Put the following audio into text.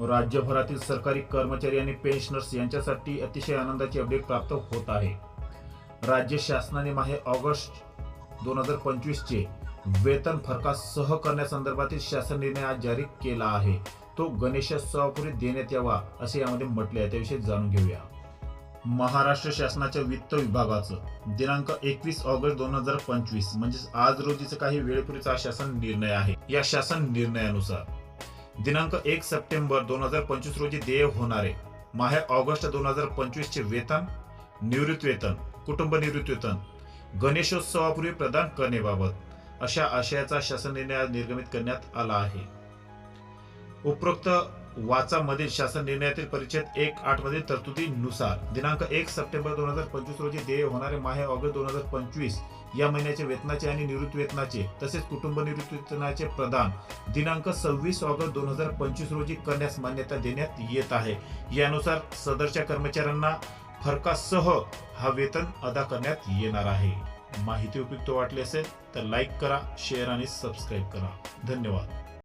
राज्यभरातील सरकारी कर्मचारी आणि पेन्शनर्स यांच्यासाठी अतिशय आनंदाची अपडेट प्राप्त होत आहे. राज्य शासनाने माहे ऑगस्ट दोन हजार पंचवीसचे वेतन फरकासह करण्यासंदर्भातील शासन निर्णय आज जारी केला आहे. तो गणेशोत्सवापूर्वी देण्यात यावा असे यामध्ये म्हटले आहे. त्याविषयी जाणून घेऊया. महाराष्ट्र शासनाच्या वित्त विभागाचं दिनांक एकवीस ऑगस्ट दोन हजार पंचवीस म्हणजेच आज रोजीचा काही वेळेपूर्वीचा शासन निर्णय आहे. या शासन निर्णयानुसार दिनांक एक सप्टेंबर दोन हजार पंचवीस रोजी देय होणारे माहे ऑगस्ट दोन हजार पंचवीस चे वेतन निवृत्त वेतन कुटुंब निवृत्त वेतन गणेशोत्सवापूर्वी प्रदान करण्याबाबत अशा आशयाचा शासन निर्णय आज निर्गमित करण्यात आला आहे. उपरोक्त वाचामध्ये शासन निर्णयातील परिच्छेद एक आठ मधील तरतुदीनुसार. दिनांक एक सप्टेंबर दोन हजार पंचवीस रोजी देय होणारे माहे ऑगस्ट दोन हजार पंचवीस. या महिन्याचे वेतनाचे आणि निवृत्त वेतनाचे तसेच कुटुंब निवृत्त वेतनाचे प्रदान. दिनांक सव्वीस ऑगस्ट दोन हजार पंचवीस रोजी करण्यास मान्यता देण्यात येत आहे. यानुसार सदरच्या कर्मचाऱ्यांना फरकासह हा वेतन अदा करण्यात येणार आहे. माहिती उपयुक्त वाटली असेल तर लाईक करा शेअर आणि सबस्क्राईब करा. धन्यवाद.